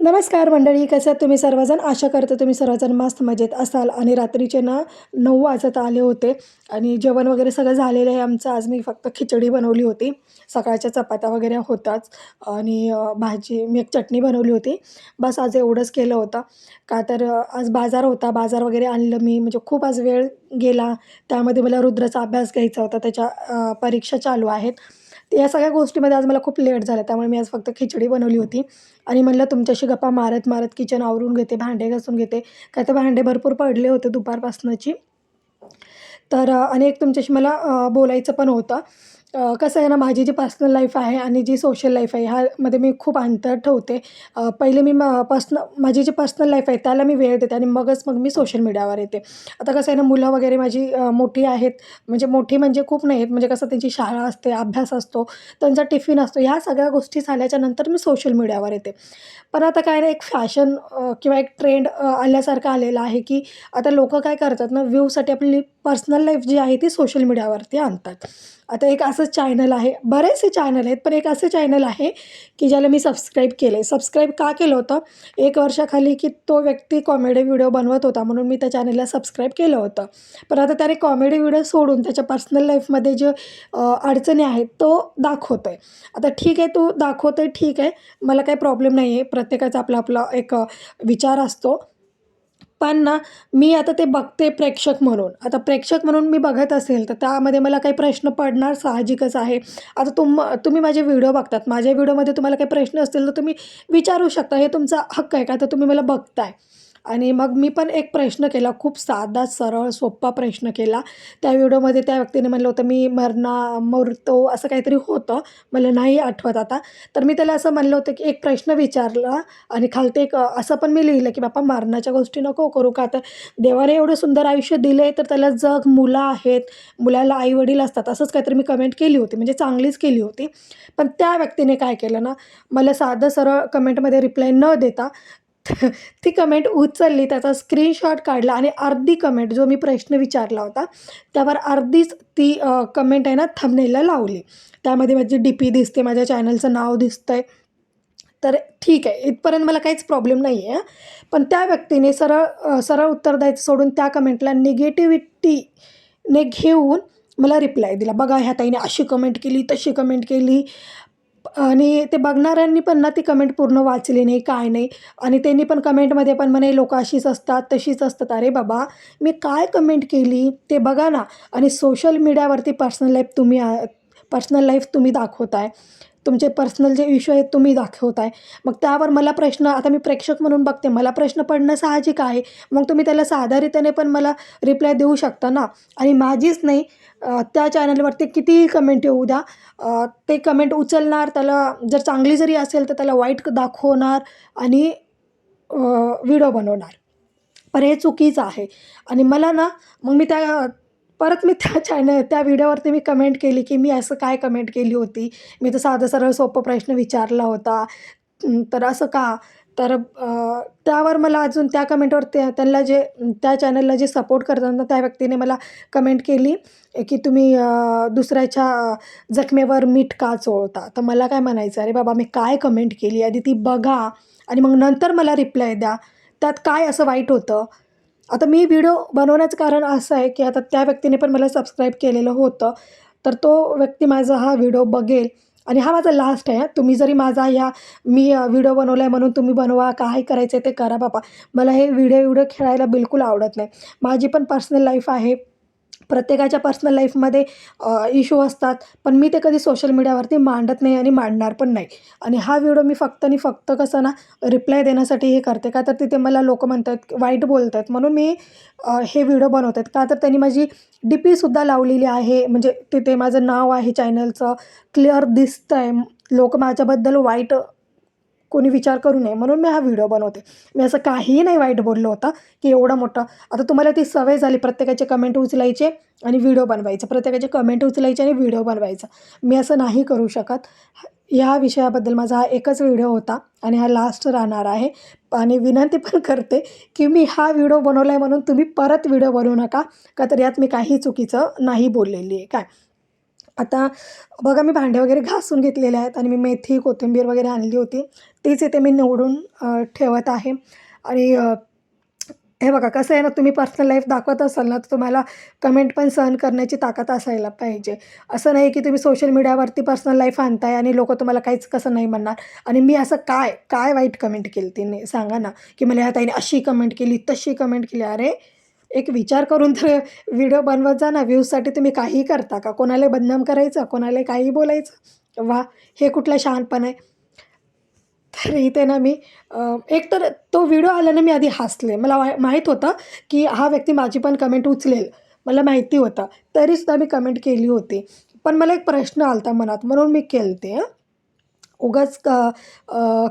नमस्कार मंडळी कसं तुम्ही? सर्वजण आशा करते तुम्ही सर्वजण मस्त मजेत असाल. आणि रात्रीचे ना नऊ वाजत आले होते आणि जेवण वगैरे सगळं झालेलं आहे आमचं. आज मी फक्त खिचडी बनवली होती. सकाळच्या चपात्या वगैरे होताच. आणि भाजी मी एक चटणी बनवली होती. बस आज एवढंच केलं होतं. का तर आज बाजार होता. बाजार वगैरे आणलं मी. म्हणजे खूप आज वेळ गेला. त्यामध्ये मला रुद्राचा अभ्यास घ्यायचा होता. त्याच्या परीक्षा चालू आहेत. या सगळ्या गोष्टीमध्ये आज मला खूप लेट झालं त्यामुळे मी आज फक्त खिचडी बनवली होती. आणि म्हणलं तुमच्याशी गप्पा मारत मारत किचन आवरून घेते भांडे घासून घेते. काय तर भांडे भरपूर पडले होते दुपारपासनंची. तर आणि एक तुमच्याशी मला बोलायचं पण होतं. कसं आहे ना माझी जी पर्सनल लाईफ आहे आणि जी सोशल लाईफ आहे ह्यामध्ये मी खूप अंतर ठेवते. पहिले मी म पर्सन माझी जी पर्सनल लाईफ आहे त्याला मी वेळ देते आणि मगच मग मी सोशल मीडियावर येते. आता कसं आहे ना मुलं वगैरे माझी मोठी आहेत. म्हणजे मोठी म्हणजे खूप नाही आहेत म्हणजे कसं त्यांची शाळा असते अभ्यास असतो त्यांचा टिफिन असतो. ह्या सगळ्या गोष्टी झाल्याच्यानंतर मी सोशल मीडियावर येते. पण आता काय ना एक फॅशन किंवा एक ट्रेंड आल्यासारखं आलेला आहे की आता लोकं काय करतात ना व्ह्यूसाठी आपली पर्सनल लाईफ जी आहे ती सोशल मीडियावरती आणतात. आता एक असं चॅनल आहे बरेचसे चॅनल आहेत पण एक असं चॅनल आहे की ज्याला मी सबस्क्राईब केलं आहे सबस्क्राईब का केलं होतं? एक वर्षाखाली की तो व्यक्ती कॉमेडी व्हिडिओ बनवत होता म्हणून मी त्या चॅनलला सबस्क्राईब केलं होतं. पण आता त्याने कॉमेडी व्हिडिओ सोडून त्याच्या पर्सनल लाईफमध्ये जे अडचणी आहेत तो दाखवतो आहे आता ठीक आहे तो दाखवतो आहे ठीक आहे. मला काही प्रॉब्लेम नाही आहे प्रत्येकाचा आपला आपला एक विचार असतो. पण ना मी आता ते बघते प्रेक्षक म्हणून. आता प्रेक्षक म्हणून मी बघत असेल तर त्यामध्ये मला काही प्रश्न पडणार साहजिकच आहे. आता तुम तुम्ही माझे व्हिडिओ बघतात. माझ्या व्हिडिओमध्ये तुम्हाला काही प्रश्न असतील तर तुम्ही विचारू शकता. हे तुमचा हक्क आहे का? तर तुम्ही मला बघताय. आणि मग मी पण एक प्रश्न केला खूप साधा सरळ सोप्पा प्रश्न केला. त्या व्हिडिओमध्ये त्या व्यक्तीने म्हणलं होतं मी मरणा मरतो असं काहीतरी होतं. मला नाही आठवत आता. तर मी त्याला असं म्हणलं होतं की एक प्रश्न विचारला आणि खालते एक असं पण मी लिहिलं की बापा मरणाच्या गोष्टी नको करू का? तर देवाने एवढं सुंदर आयुष्य दिलं आहे तर त्याला जग मुलं आहेत. मुलाला आईवडील असतात. असंच काहीतरी मी कमेंट केली होती. म्हणजे चांगलीच केली होती. पण त्या व्यक्तीने काय केलं ना मला साधं सरळ कमेंटमध्ये रिप्लाय न देता ती कमेंट उचलली त्याचा स्क्रीनशॉट काढला आणि अर्धी कमेंट जो मी प्रश्न विचारला होता त्यावर अर्धीच ती कमेंट आहे ना थंबनेलला लावली. त्यामध्ये माझी डी पी दिसते माझ्या चॅनलचं नाव दिसतं आहे तर ठीक आहे इथपर्यंत मला काहीच प्रॉब्लेम नाही आहे पण त्या व्यक्तीने सरळ सरळ उत्तर द्यायचं सोडून त्या कमेंटला निगेटिव्हिटीने घेऊन मला रिप्लाय दिला. बघा ह्या ताईने अशी कमेंट केली तशी कमेंट केली. आणि ते बघणाऱ्यांनी पण ना ती कमेंट पूर्ण वाचली नाही काय नाही. आणि त्यांनी पण कमेंटमध्ये पण म्हणे लोक अशीच असतात तशीच असतात. अरे बाबा मी काय कमेंट केली? ते बघा ना. आणि सोशल मीडियावरती पर्सनल लाईफ तुम्ही पर्सनल लाईफ तुम्ही दाखवताय. तुमचे पर्सनल जे इश्यू आहेत तुम्ही दाखवताय. मग त्यावर मला प्रश्न आता मी प्रेक्षक म्हणून बघते मला प्रश्न पडणं साहजिक आहे. मग तुम्ही त्याला साधारितने पण मला रिप्लाय देऊ शकता ना? आणि माझीच नाही त्या चॅनलवरती कितीही कमेंट येऊ द्या ते कमेंट उचलणार त्याला जर चांगली जरी असेल तर त्याला वाईट दाखवणार आणि व्हिडिओ बनवणार. पण हे चुकीचं आहे. आणि मला ना मग मी त्या परत मी त्या चॅनल त्या व्हिडिओवरती मी कमेंट केली की मी असं काय कमेंट केली होती? मी तर साधं सरळ सोपं प्रश्न विचारला होता. तर असं का? तर त्यावर मला अजून त्या कमेंटवर त्या त्यांना जे त्या चॅनलला जे सपोर्ट करतात ना त्या व्यक्तीने मला कमेंट केली की तुम्ही दुसऱ्याच्या जखमेवर मीठ का चोळता? तर मला काय म्हणायचं अरे बाबा मी काय कमेंट केली? आधी ती बघा आणि मग नंतर मला रिप्लाय द्या. त्यात काय असं वाईट होतं? आता मी व्हिडिओ बनवण्याचं कारण असं आहे की आता त्या व्यक्तीने पण मला सबस्क्राईब केलेलं होतं. तर तो व्यक्ती माझा हा व्हिडिओ बघेल. आणि हा माझा लास्ट आहे. तुम्ही जरी माझा ह्या मी व्हिडिओ बनवला आहे म्हणून तुम्ही बनवा काय करायचं आहे ते करा बाबा. मला हे व्हिडिओ व्हिडिओ खेळायला बिलकुल आवडत नाही. माझी पण पर्सनल लाईफ आहे. प्रत्येकाच्या पर्सनल लाईफमध्ये इशू असतात. पण मी ते कधी सोशल मीडियावरती मांडत नाही आणि मांडणार पण नाही. आणि हा व्हिडिओ मी फक्त आणि फक्त कसं ना रिप्लाय देण्यासाठी हे करते. का तर तिथे मला लोक म्हणतात वाईट बोलत आहेत म्हणून मी हे व्हिडिओ बनवत. आहेत का तर त्यांनी माझी डी पीसुद्धा लावलेली आहे. म्हणजे तिथे माझं नाव आहे चॅनलचं क्लिअर दिसतं आहे लोक माझ्याबद्दल वाईट कोणी विचार करू नये. म्हणून मी हा व्हिडिओ बनवते. मी असं काहीही नाही वाईट बोललं होतं की एवढं मोठं. आता तुम्हाला ती सवय झाली प्रत्येकाचे कमेंट उचलायचे आणि व्हिडिओ बनवायचं. प्रत्येकाचे कमेंट उचलायचे आणि व्हिडिओ बनवायचा. मी असं नाही करू शकत. ह्या विषयाबद्दल माझा हा एकच व्हिडिओ होता आणि हा लास्ट राहणार आहे. आणि विनंती पण करते की मी हा व्हिडिओ बनवला आहे म्हणून तुम्ही परत व्हिडिओ बनवू नका. का तर यात मी काही चुकीचं नाही बोललेली आहे. काय? आता बघा मी भांडे वगैरे घासून घेतलेले आहेत आणि मी मेथी कोथिंबीर वगैरे आणली होती. तीच इथे मी निवडून ठेवत आहे. आणि हे बघा कसं आहे ना तुम्ही पर्सनल लाईफ दाखवत असाल ना तर तुम्हाला कमेंट पण सहन करण्याची ताकद असायला पाहिजे. असं नाही की तुम्ही सोशल मीडियावरती पर्सनल लाईफ आणताय आणि लोक तुम्हाला काहीच कसं नाही म्हणणार. आणि मी असं काय काय वाईट कमेंट केली तिने? सांगा ना. की मला ह्या ताईने अशी कमेंट केली तशी कमेंट केली. अरे एक विचार करून तर व्हिडिओ बनवत जा ना. व्ह्यूजसाठी तुम्ही काहीही करता का? कोणाला बदनाम करायचं? कोणाला काही बोलायचं? वा हे कुठलं शहाणपण आहे. तर इथे ना मी एक तर तो व्हिडिओ आला ना मी आधी हसले. मला माहीत होतं की हा व्यक्ती माझी पण कमेंट उचलेल. मला माहिती होतं. तरीसुद्धा मी कमेंट केली होती. पण मला एक प्रश्न आला होता मनात. म्हणून मी केलते हां. उगाच क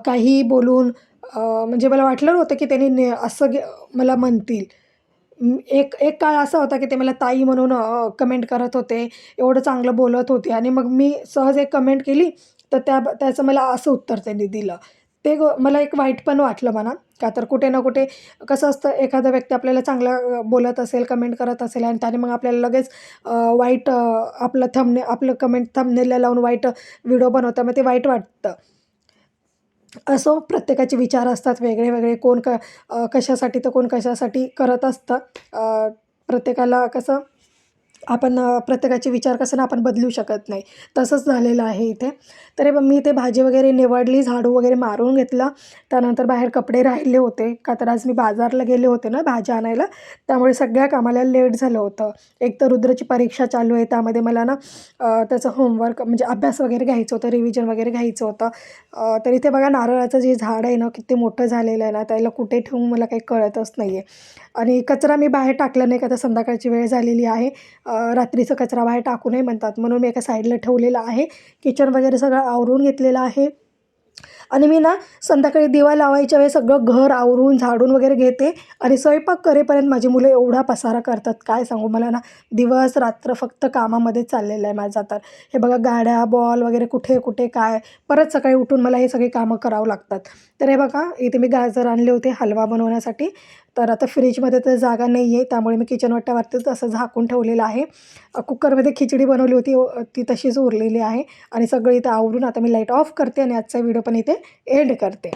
काही बोलून म्हणजे मला वाटलं नव्हतं की त्यांनी ने असं मला म्हणतील. एक एक काळ असा होता की ते मला ताई म्हणून कमेंट करत होते एवढं चांगलं बोलत होते आणि मग मी सहज एक कमेंट केली तर त्या त्याचं मला असं उत्तर त्यांनी दिलं. ते ग मला एक वाईट पण वाटलं म्हणा का तर कुठे ना कुठे कसं असतं एखादा व्यक्ती आपल्याला चांगला बोलत असेल कमेंट करत असेल आणि त्याने मग आपल्याला लगेच वाईट आपलं थंबने आपलं कमेंट थंबनेलला लावून वाईट व्हिडिओ बनवतं मग ते वाईट वाटतं. असो प्रत्येकाचे विचार असतात वेगळे वेगळे कोण क कशासाठी तर कोण कशासाठी करत असतं. प्रत्येकाला कसं आपण प्रत्येकाचे विचार कसं ना आपण बदलू शकत नाही. तसंच झालेलं आहे इथे. तरी मग मी इथे भाजी वगैरे निवडली झाडू वगैरे मारून घेतला. त्यानंतर बाहेर कपडे राहिले होते. का तर आज मी बाजारला गेले होते ना भाज्या आणायला. त्यामुळे सगळ्या कामाला लेट झालं होतं. एक तर रुद्राची परीक्षा चालू आहे त्यामध्ये मला ना त्याचं होमवर्क म्हणजे अभ्यास वगैरे घ्यायचं होतं रिव्हिजन वगैरे घ्यायचं होतं. तर इथे बघा नारळाचं जे झाड आहे ना किती मोठं झालेलं आहे ना त्याला कुठे ठेवून मला काही कळतच नाही आहे आणि कचरा मी बाहेर टाकला नाही का तर संध्याकाळची वेळ झालेली आहे. रात्रीचं कचरा बाहेर टाकू नये म्हणतात. म्हणून मी एका साईडला ठेवलेलं आहे. किचन वगैरे सगळं आवरून घेतलेलं आहे. आणि मी ना संध्याकाळी दिवा लावायच्या वेळेस सगळं घर आवरून झाडून वगैरे घेते. आणि स्वयंपाक करेपर्यंत माझी मुलं एवढा पसारा करतात. काय सांगू? मला ना दिवस रात्र फक्त कामामध्येच चाललेलं आहे माझा तर हे बघा गाड्या बॉल वगैरे कुठे कुठे काय? परत सकाळी उठून मला हे सगळी कामं करावं लागतात. तर हे बघा इथे मी गाजर आणले होते हलवा बनवण्यासाठी. तर आता फ्रीजमध्ये तर जागा नाही आहे त्यामुळे मी किचन वाट्यावरतीच असं झाकून ठेवलेलं आहे. कुकरमध्ये खिचडी बनवली होती ती तशीच उरलेली आहे. आणि सगळी इथं आवरून आता मी लाइट ऑफ करते आणि आजचा व्हिडिओ पण इथे एंड करते.